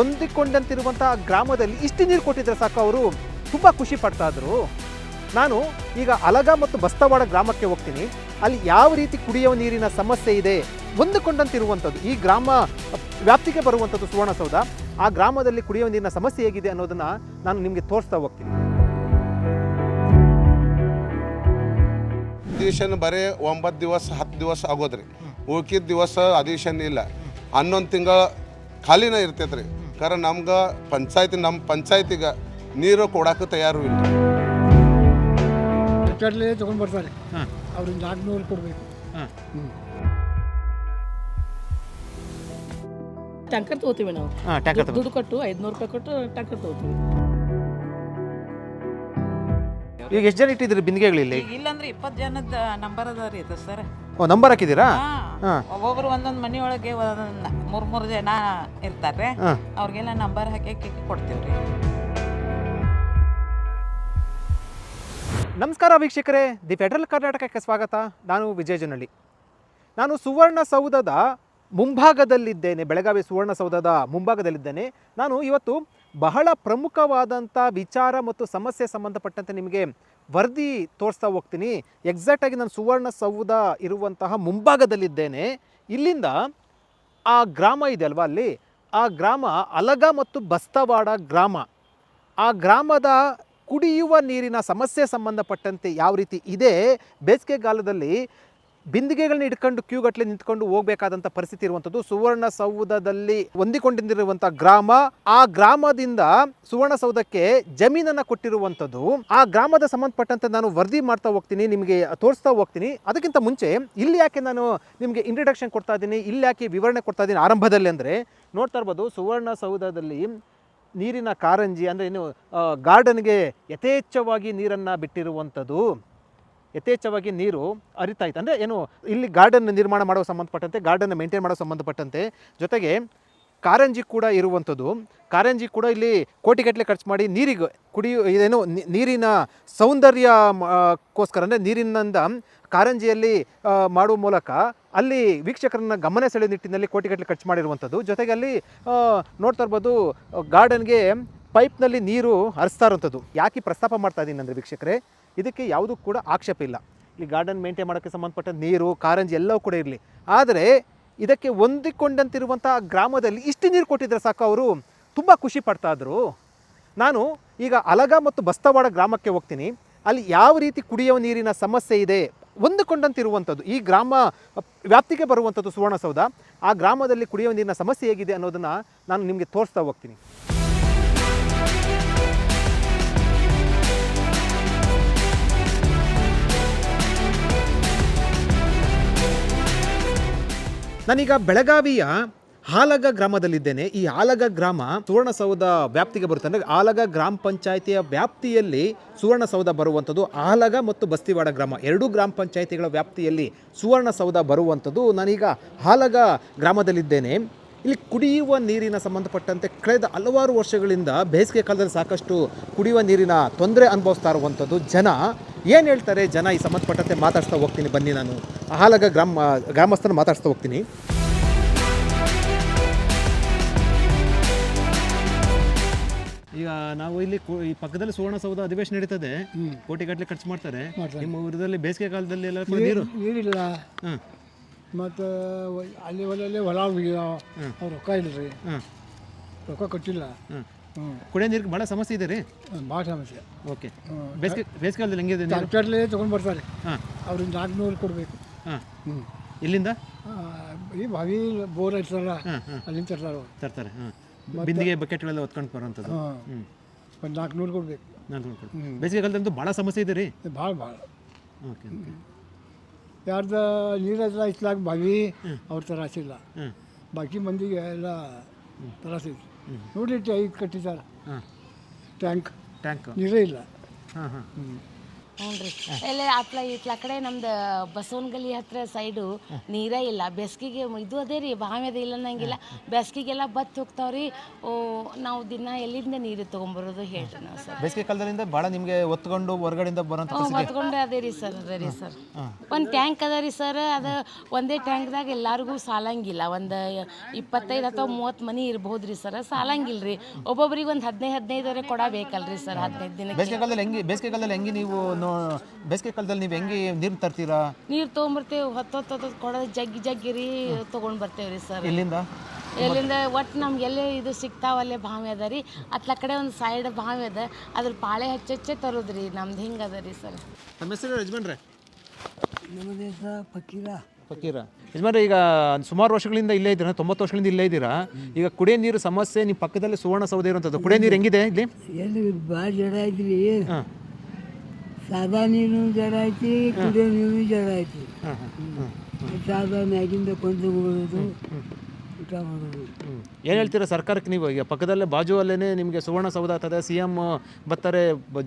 ಹೊಂದಿಕೊಂಡಂತಿರುವಂತಹ ಗ್ರಾಮದಲ್ಲಿ ಇಷ್ಟು ನೀರು ಕೊಟ್ಟಿದ್ರೆ ಸಾಕು, ಅವರು ತುಂಬ ಖುಷಿ ಪಡ್ತಾ ಇದ್ರು. ನಾನು ಈಗ ಅಲಗ ಮತ್ತು ಬಸ್ತವಾಡ ಗ್ರಾಮಕ್ಕೆ ಹೋಗ್ತೀನಿ. ಅಲ್ಲಿ ಯಾವ ರೀತಿ ಕುಡಿಯುವ ನೀರಿನ ಸಮಸ್ಯೆ ಇದೆ ಹೊಂದಿಕೊಂಡಂತಿರುವಂಥದ್ದು, ಈ ಗ್ರಾಮ ವ್ಯಾಪ್ತಿಗೆ ಬರುವಂಥದ್ದು ಸುವರ್ಣಸೌಧ ಆ ಗ್ರಾಮದಲ್ಲಿ ಕುಡಿಯುವ ನೀರಿನ ಸಮಸ್ಯೆ ಹೇಗಿದೆ ಅನ್ನೋದನ್ನು ನಾನು ನಿಮಗೆ ತೋರಿಸ್ತಾ ಹೋಗ್ತೀನಿ. ಅಧಿವೇಶನ ಬರೀ ಒಂಬತ್ತು ದಿವಸ, ಹತ್ತು ದಿವಸ ಆಗೋದ್ರಿ. ಉಳ್ಕಿದ ದಿವಸ ಅಧಿವೇಶನ ಇಲ್ಲ. ಹನ್ನೊಂದು ತಿಂಗಳ ಖಾಲಿನ ಇರ್ತೈತೆ ಕರೆ ನಮ್ಗೆ ಪಂಚಾಯತಿ ನಮ್ಮ ಪಂಚಾಯತಿಗೆ ನೀರು ಕೊಡಕ್ಕೆ ತಯಾರು ಇಲ್ಲ. ಕಟ್ಲೆ ತೊಗೊಂಡು ಬರ್ತಾರೆ. ಅವ್ರಿಂದ ಅವ್ರಿಗೆ ನಾಲ್ಕುನೂರು ಕೊಡಬೇಕು. ಹಾಂ. ಟ್ಯಾಂಕರ್ ತಗೋತೀವಿ ನಾವು. ದುಡ್ಡು- ಕೊಟ್ಟು ಐದುನೂರು ರೂಪಾಯಿ ಕೊಟ್ಟು ಟ್ಯಾಂಕರ್ ತಗೋತೀವಿ. ಈಗ ಎಷ್ಟು ಜನ ಇಟ್ಟಿದ್ರಿ ಬಿಂದಿಗೆಗಳಿಲ್ಲ? ಇಲ್ಲಾಂದ್ರೆ ಇಲ್ಲಂದ್ರೆ ಇಪ್ಪತ್ತು ಜನದ ನಂಬರ್ ಅದ ರೀ ಇದು ಸರ್. ಓ ನಂಬರ್ ಹಾಕಿದ್ದೀರಾ? ಹಾ. ಒಬ್ಬೊಬ್ರು ಒಂದೊಂದು ಮನೆಯೊಳಗೆ ಒಂದೊಂದು ಮೂರು ಮೂರು ಜನ ಇರ್ತಾರೆ. ಹಾಂ. ಅವ್ರಿಗೆಲ್ಲ ನಂಬರ್ ಹಾಕಿ ಕೊಡ್ತೀವಿ ರೀ ನಮಸ್ಕಾರ ವೀಕ್ಷಕರೇ ದಿ ಫೆಡರಲ್ ಕರ್ನಾಟಕಕ್ಕೆ ಸ್ವಾಗತ. ನಾನು ವಿಜಯ ಜನಳ್ಳಿ. ನಾನು ಸುವರ್ಣಸೌಧದ ಮುಂಭಾಗದಲ್ಲಿದ್ದೇನೆ ಬೆಳಗಾವಿ ಸುವರ್ಣಸೌಧದ ಮುಂಭಾಗದಲ್ಲಿದ್ದೇನೆ. ನಾನು ಇವತ್ತು ಬಹಳ ಪ್ರಮುಖವಾದಂಥ ವಿಚಾರ ಮತ್ತು ಸಮಸ್ಯೆ ಸಂಬಂಧಪಟ್ಟಂತೆ ನಿಮಗೆ ವರದಿ ತೋರಿಸ್ತಾ ಹೋಗ್ತೀನಿ. ಎಕ್ಸಾಕ್ಟಾಗಿ ನಾನು ಸುವರ್ಣ ಸೌಧ ಇರುವಂತಹ ಮುಂಭಾಗದಲ್ಲಿದ್ದೇನೆ. ಇಲ್ಲಿಂದ ಆ ಗ್ರಾಮ ಇದೆ ಅಲ್ವಾ ಅಲ್ಲಿ? ಆ ಗ್ರಾಮ ಅಲಗ ಮತ್ತು ಬಸ್ತವಾಡ ಗ್ರಾಮ. ಆ ಗ್ರಾಮದ ಕುಡಿಯುವ ನೀರಿನ ಸಮಸ್ಯೆ ಸಂಬಂಧಪಟ್ಟಂತೆ ಯಾವ ರೀತಿ ಇದೆ? ಬೇಸಿಗೆಗಾಲದಲ್ಲಿ ಬಿಂದಿಗೆಗಳನ್ನ ಇಟ್ಕೊಂಡು ಕ್ಯೂಗಟ್ಟಲೆ ನಿಂತ್ಕೊಂಡು ಹೋಗಬೇಕಾದಂಥ ಪರಿಸ್ಥಿತಿ ಇರುವಂಥದ್ದು ಸುವರ್ಣಸೌಧದಲ್ಲಿ ಹೊಂದಿಕೊಂಡಿರುವಂಥ ಗ್ರಾಮ, ಆ ಗ್ರಾಮದಿಂದ ಸುವರ್ಣ ಸೌಧಕ್ಕೆ ಜಮೀನನ್ನು ಕೊಟ್ಟಿರುವಂಥದ್ದು ಆ ಗ್ರಾಮದ ಸಂಬಂಧಪಟ್ಟಂತೆ ನಾನು ವರದಿ ಮಾಡ್ತಾ ಹೋಗ್ತೀನಿ, ನಿಮಗೆ ತೋರಿಸ್ತಾ ಹೋಗ್ತೀನಿ. ಅದಕ್ಕಿಂತ ಮುಂಚೆ ಇಲ್ಲಿ ಯಾಕೆ ನಾನು ನಿಮಗೆ ಇಂಟ್ರಡಕ್ಷನ್ ಕೊಡ್ತಾ ಇದ್ದೀನಿ, ಇಲ್ಲಿ ಯಾಕೆ ವಿವರಣೆ ಕೊಡ್ತಾ ಇದ್ದೀನಿ ಆರಂಭದಲ್ಲಿ ಅಂದರೆ, ನೋಡ್ತಾ ಇರ್ಬೋದು ಸುವರ್ಣಸೌಧದಲ್ಲಿ ನೀರಿನ ಕಾರಂಜಿ ಅಂದರೆ ಏನು ಗಾರ್ಡನ್ಗೆ ಯಥೇಚ್ಛವಾಗಿ ನೀರನ್ನು ಬಿಟ್ಟಿರುವಂಥದ್ದು ಯಥೇಚ್ಛವಾಗಿ ನೀರು ಹರಿತಾ ಇತ್ತು ಅಂದರೆ ಏನು ಇಲ್ಲಿ ಗಾರ್ಡನ್ ನಿರ್ಮಾಣ ಮಾಡೋ ಸಂಬಂಧಪಟ್ಟಂತೆ ಗಾರ್ಡನ್ ಮೇಂಟೈನ್ ಮಾಡೋ ಸಂಬಂಧಪಟ್ಟಂತೆ ಜೊತೆಗೆ ಕಾರಂಜಿ ಕೂಡ ಇರುವಂಥದ್ದು. ಕಾರಂಜಿ ಕೂಡ ಇಲ್ಲಿ ಕೋಟಿಗಟ್ಟಲೆ ಖರ್ಚು ಮಾಡಿ ನೀರಿಗೆ ಕುಡಿಯೋ ಇದೇನು ನೀರಿನ ಸೌಂದರ್ಯ ಕೋಸ್ಕರ ಆ, ಕ್ಕೋಸ್ಕರ ಅಂದರೆ ನೀರಿನಿಂದ ಕಾರಂಜಿಯಲ್ಲಿ ಮಾಡುವ ಮೂಲಕ ಅಲ್ಲಿ ವೀಕ್ಷಕರನ್ನ ಗಮನ ಸೆಳೆಯೋ ನಿಟ್ಟಿನಲ್ಲಿ ಕೋಟಿಗಟ್ಟಲೆ ಖರ್ಚು ಮಾಡಿರುವಂಥದ್ದು. ಜೊತೆಗೆ ಅಲ್ಲಿ ನೋಡ್ತಾ ಇರ್ಬೋದು ಗಾರ್ಡನ್ಗೆ ಪೈಪ್ನಲ್ಲಿ ನೀರು ಹರಿಸ್ತಾ ಇರುವಂಥದ್ದು. ಯಾಕೆ ಪ್ರಸ್ತಾಪ ಮಾಡ್ತಾ ಇದ್ದೀನಿ ಅಂದರೆ ವೀಕ್ಷಕರೇ ಇದಕ್ಕೆ ಯಾವುದೂ ಕೂಡ ಆಕ್ಷೇಪ ಇಲ್ಲ. ಇಲ್ಲಿ ಗಾರ್ಡನ್ ಮೇಂಟೈನ್ ಮಾಡೋಕ್ಕೆ ಸಂಬಂಧಪಟ್ಟ ನೀರು, ಕಾರಂಜಿ ಎಲ್ಲವೂ ಕೂಡ ಇರಲಿ. ಆದರೆ ಇದಕ್ಕೆ ಹೊಂದಿಕೊಂಡಂತಿರುವಂಥ ಗ್ರಾಮದಲ್ಲಿ ಇಷ್ಟು ನೀರು ಕೊಟ್ಟಿದ್ರೆ ಸಾಕು ಅವರು. ತುಂಬ ಖುಷಿ ಪಡ್ತಾಯಿದ್ರು ನಾನು ಈಗ ಅಲಗ ಮತ್ತು ಬಸ್ತವಾಡ ಗ್ರಾಮಕ್ಕೆ ಹೋಗ್ತೀನಿ. ಅಲ್ಲಿ ಯಾವ ರೀತಿ ಕುಡಿಯುವ ನೀರಿನ ಸಮಸ್ಯೆ ಇದೆ ಹೊಂದಿಕೊಂಡಂತಿರುವಂಥದ್ದು, ಈ ಗ್ರಾಮ ವ್ಯಾಪ್ತಿಗೆ ಬರುವಂಥದ್ದು ಸುವರ್ಣಸೌಧ, ಆ ಗ್ರಾಮದಲ್ಲಿ ಕುಡಿಯುವ ನೀರಿನ ಸಮಸ್ಯೆ ಹೇಗಿದೆ ಅನ್ನೋದನ್ನು ನಾನು ನಿಮಗೆ ತೋರಿಸ್ತಾ ಹೋಗ್ತೀನಿ. ನಾನೀಗ ಬೆಳಗಾವಿಯ ಹಾಲಗ ಗ್ರಾಮದಲ್ಲಿದ್ದೇನೆ. ಈ ಹಾಲಗ ಗ್ರಾಮ ಸುವರ್ಣಸೌಧ ವ್ಯಾಪ್ತಿಗೆ ಬರುತ್ತೆ. ಅಂದರೆ ಆಲಗ ಗ್ರಾಮ ಪಂಚಾಯಿತಿಯ ವ್ಯಾಪ್ತಿಯಲ್ಲಿ ಸುವರ್ಣಸೌಧ ಬರುವಂಥದ್ದು. ಆಲಗ ಮತ್ತು ಬಸ್ತಿವಾಡ ಗ್ರಾಮ ಎರಡೂ ಗ್ರಾಮ ಪಂಚಾಯಿತಿಗಳ ವ್ಯಾಪ್ತಿಯಲ್ಲಿ ಸುವರ್ಣಸೌಧ ಬರುವಂಥದ್ದು. ನಾನೀಗ ಹಾಲಗ ಗ್ರಾಮದಲ್ಲಿದ್ದೇನೆ. ಇಲ್ಲಿ ಕುಡಿಯುವ ನೀರಿನ ಸಂಬಂಧಪಟ್ಟಂತೆ ಕಳೆದ ಹಲವಾರು ವರ್ಷಗಳಿಂದ ಬೇಸಿಗೆ ಕಾಲದಲ್ಲಿ ಸಾಕಷ್ಟು ಕುಡಿಯುವ ನೀರಿನ ತೊಂದರೆ ಅನುಭವಿಸ್ತಾ ಇರುವಂಥದ್ದು ಜನ. ಏನು ಹೇಳ್ತಾರೆ ಜನ ಈ ಸಂಬಂಧಪಟ್ಟಂತೆ ಮಾತಾಡ್ತಾ ಹೋಗ್ತೀನಿ ಬನ್ನಿ ನಾನು. ಹಾಲಾಗ ಗ್ರಾಮ ಗ್ರಾಮಸ್ಥನ ಮಾತಾಡ್ತಾ ಹೋಗ್ತೀನಿ. ಈಗ ನಾವು ಇಲ್ಲಿ ಕು- ಈ ಪಕ್ಕದಲ್ಲಿ ಸುವರ್ಣಸೌಧ ಅಧಿವೇಶನ ನಡೀತದೆ. ಕೋಟಿಗಟ್ಟಲೆ ಖರ್ಚು ಮಾಡ್ತಾರೆ. ನಿಮ್ಮ ಊರದಲ್ಲಿ ಬೇಸಿಗೆ ಕಾಲದಲ್ಲಿ ಎಲ್ಲ ಕೂಡ ನೀರು? ನೀರಿಲ್ಲ. ಹಾಂ. ಮತ್ತು ಅಲ್ಲಿ ಹೊಲಲ್ಲಿ ಹೊಲ ಅವ್ರು ರೊಕ್ಕ ಇಲ್ಲ ರೀ ಹಾಂ ರೊಕ್ಕ ಕೊಟ್ಟಿಲ್ಲ. ಹಾಂ ಹ್ಞೂ ಕುಡಿಯೋ ನೀರಿಗೆ ಭಾಳ ಸಮಸ್ಯೆ ಇದೆ ರೀ? ಭಾಳ ಸಮಸ್ಯೆ. ಓಕೆ. ಬೇಸಿಗೆ ಬೇಸಿಗೆಲ್ಲದಲ್ಲಿ ಹೆಂಗಿದೆ ನೀರು? ಟ್ಯಾಕ್ಟರ್ಲೇ ತೊಗೊಂಡು ಬರ್ತಾರೆ. ಹಾಂ. ಅವ್ರಿಗೆ ನಾಲ್ಕುನೂರು ಕೊಡಬೇಕು. ಹಾಂ. ಹ್ಞೂ ಇಲ್ಲಿಂದ? ಈ ಬಾವಿ ಬೋರ್ ಇರ್ತಾರಲ್ಲ ಹಾಂ ಹಾಂ ಅಲ್ಲಿಂದ ತರ್ತಾರೆ ಅವ್ರು. ತರ್ತಾರೆ ಹಾಂ ಬಿಂದಿಗೆ ಬಕೆಟ್ಗಳೆಲ್ಲ ಒತ್ಕೊಂಡು ಬರೋಂಥದ್ದು. ಹಾಂ. ಹ್ಞೂ ಒಂದು ನಾಲ್ಕುನೂರು ಕೊಡಬೇಕು. ನಾನು ಕೊಡಬೇಕು. ಹ್ಞೂ ಬೇಸಿಗೆ ಕಾಲದಂತೂ ಭಾಳ ಸಮಸ್ಯೆ ಇದೆ ರೀ? ಭಾಳ ಭಾಳ. Okay okay. ಯಾರ್ದ ನೀರೆಲ್ಲ ಇತ್ಲಾಗ ಬಾವಿ ಅವ್ರ ತರಾಸಿಲ್ಲ ಬಾಕಿ ಮಂದಿಗೆ ಎಲ್ಲ ತರಾಸಿದ್ರು ನೋಡಿ ಐದು ಕಟ್ಟಿದ್ದಾರೆ ಟ್ಯಾಂಕ್. ಟ್ಯಾಂಕ್. ನೀರೇ ಇಲ್ಲ. ಹಾಂ ಹಾಂ ಹ್ಞೂ ಹ್ಞೂ ರೀ ಎಲ್ಲ ಅತ್ಲ ಇತ್ಲ ಕಡೆ ನಮ್ದು ಬಸವನಗಲಿ ಹತ್ರ ಸೈಡು ನೀರೇ ಇಲ್ಲ. ಬೇಸಿಗೆಗೆ ಇದು ಅದೇ ರೀ ಬಾವಿ ಅದ ಇಲ್ಲ ಅನ್ನಂಗಿಲ್ಲ. ಬೇಸಿಗೆಗೆಲ್ಲ ಬತ್ತಿ ಹೋಗ್ತಾವ್ರಿ. ಓ ನಾವು ದಿನ ಎಲ್ಲಿಂದ ನೀರು ತೊಗೊಂಬರೋದು ಹೇಳ್ರಿ ನಾವು ಸರ್. ಬೇಸಿಗೆ ಕಾಲದಿಂದ ಭಾಳ ನಿಮಗೆ ಒತ್ಕೊಂಡು ಹೊರಗಡೆಯಿಂದ ಬರೋಂಥ ಹ್ಞೂ ಅದೇ ರೀ ಸರ್ ಅದೇ ರೀ ಸರ್. ಒಂದು ಟ್ಯಾಂಕ್ ಅದ ರೀ ಸರ್ ಅದು ಒಂದೇ ಟ್ಯಾಂಕ್ದಾಗ ಎಲ್ಲರಿಗೂ ಸಾಲಂಗಿಲ್ಲ. ಒಂದು ಇಪ್ಪತ್ತೈದು ಅಥವಾ ಮೂವತ್ತು ಮನಿ ಇರ್ಬೋದು ರೀ ಸರ್ ಸಾಲಂಗಿಲ್ಲ ರೀ ಒಬ್ಬೊಬ್ರಿಗೆ ಒಂದು ಹದಿನೈದು ಹದಿನೈದವರೆ ಕೊಡಬೇಕಲ್ರಿ ಸರ್ ಹದಿನೈದು ದಿನ ಬೇಸಿಗೆ ಕಾಲದಲ್ಲಿ ಹೆಂಗೆ ಬೇಸಿಗೆ ಕಾಲದಲ್ಲಿ ಹೆಂಗೆ ನೀವು ಬೇಸಿಗೆ ಕಾಲದಲ್ಲಿ ನೀವು ಹೆಂಗೆ ನೀರು ತರ್ತೀರಾ? ನೀರು ತೊಗೊಂಬರ್ತೇವೆ ಹೊತ್ತು ಹೊತ್ತು ಹೊತ್ತು ಕೊಡೋದು ಜಗ್ಗಿ ಜಗ್ಗಿ ರೀ ತೊಗೊಂಡು ಬರ್ತೇವೆ ರೀ ಸರ್. ಇಲ್ಲಿಂದ ಎಲ್ಲಿಂದ? ಒಟ್ಟು ನಮ್ಗೆ ಎಲ್ಲೇ ಇದು ಸಿಗ್ತಾವಲ್ಲೇ ಬಾವಿ ಅದ ರೀ. ಅತ್ಲ ಕಡೆ ಒಂದು ಸೈಡ್ ಬಾವಿ ಅದ. ಅದ್ರ ಪಾಳೆ ಹಚ್ಚೆ ತರೋದು ರೀ ನಮ್ದು ಹಿಂಗೆ ಅದ ರೀ ಸರ್. ನಮ್ಮ ಹೆಸರು ಯಜಮಾನ್ರೆ? ನಮ್ಮ ದೇಶ ಫಕೀರ. ಫಕೀರ. ಯಜಮಾನ್ರೆ ಈಗ ಸುಮಾರು ವರ್ಷಗಳಿಂದ ಇಲ್ಲೇ ಇದ್ದೀರಾ? ತೊಂಬತ್ತು ವರ್ಷಗಳಿಂದ ಇಲ್ಲೇ ಇದ್ದೀರಾ? ಈಗ ಕುಡಿಯೋ ನೀರು ಸಮಸ್ಯೆ ನಿಮ್ಮ ಪಕ್ಕದಲ್ಲಿ ಸುವರ್ಣ ಸೌದೆ ಇರುವಂಥದ್ದು ಕುಡಿಯೋ ನೀರು ಹೆಂಗಿದೆ ಇಲ್ಲಿ? ಎಲ್ಲಿ ಭಾಳ ಜಡ ಐತ್ರಿ. ಸಾದಾ ನೀರು ಜಡ ಐತಿ ಕುಡಿಯೋ ನೀರು ಜಡ ಐತಿ ಸಾದಾ ಮ್ಯಾಗಿಂದ ಕೊಂದು ಹೋಗೋದು ಊಟ ಮಾಡೋದು ಏನು ಹೇಳ್ತೀರಾ ಸರ್ಕಾರಕ್ಕೆ ನೀವು ಈಗ ಪಕ್ಕದಲ್ಲೇ ಬಾಜು ಅಲ್ಲೇ ನಿಮಗೆ ಸುವರ್ಣ ಸೌಧ ಆಗ್ತದೆ ಸಿ ಎಂ ಬರ್ತಾರೆ